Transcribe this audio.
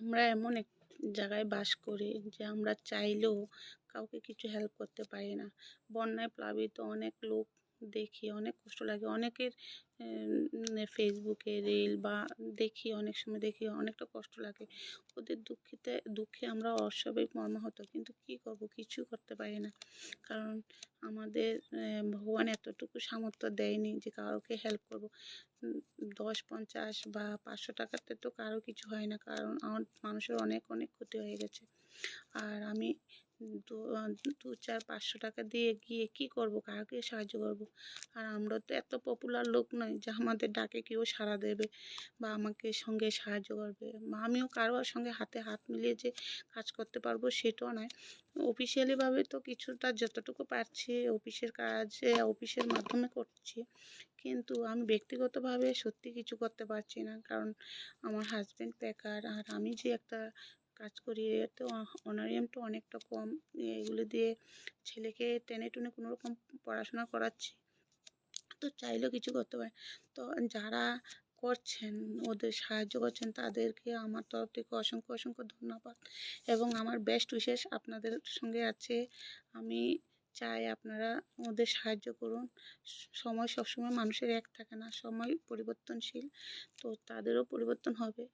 আমরা এমন এক জায়গায় বাস করি যে আমরা চাইলেও কাউকে কিছু হেল্প করতে পারি না। বন্যায় প্লাবিত অনেক লোক দেখি, অনেক কষ্ট লাগে। অনেকের ফেসবুকে রিল বা দেখি, অনেক সময় দেখি, অনেকটা কষ্ট লাগে। ওদের দুঃখেতে, দুঃখে আমরা অস্বাভাবিক মর্মাহত, কিন্তু কী করব? কিছু করতে পারি না। কারণ আমাদের ভগবান এতটুকু সামর্থ্য দেয়নি যে কাউকে হেল্প করব। দশ, পঞ্চাশ বা পাঁচশো টাকাতে তো কারও কিছু হয় না। কারণ আমার, মানুষের অনেক অনেক ক্ষতি হয়ে গেছে। আর আমি দু চার পাঁচশো টাকা দিয়ে গিয়ে কী করব? কাকে সাহায্য করব? আর আমরা তো এত পপুলার লোক নই যে আমাদের ডাকে কেউ সাড়া দেবে বা আমাকে সঙ্গে সাহায্য করবে। বা আমিও কারোর সঙ্গে হাতে হাত মিলিয়ে যে কাজ করতে পারব সেটাও নয়। অফিসিয়ালিভাবে তো কিছুটা যতটুকু পারছি অফিসের কাজে অফিসের মাধ্যমে করছি। কিন্তু আমি ব্যক্তিগতভাবে সত্যি কিছু করতে পারছি না। কারণ আমার হাজব্যান্ড বেকার আর আমি যে একটা কাজ করি এতে অনারিয়ামটা অনেকটা কম। এগুলো দিয়ে ছেলেকে টেনে টুনে কোনো রকম পড়াশোনা করাচ্ছি। তো চাইলেও কিছু করতে পারে। তো যারা করছেন, ওদের সাহায্য করছেন, তাদেরকে আমার তরফ থেকে অসংখ্য অসংখ্য ধন্যবাদ। এবং আমার বেস্ট উইশেস আপনাদের সঙ্গে আছে। আমি চাই আপনারা ওদের সাহায্য করুন। সময় সবসময় মানুষের এক থাকে না, সময় পরিবর্তনশীল। তো তাদেরও পরিবর্তন হবে।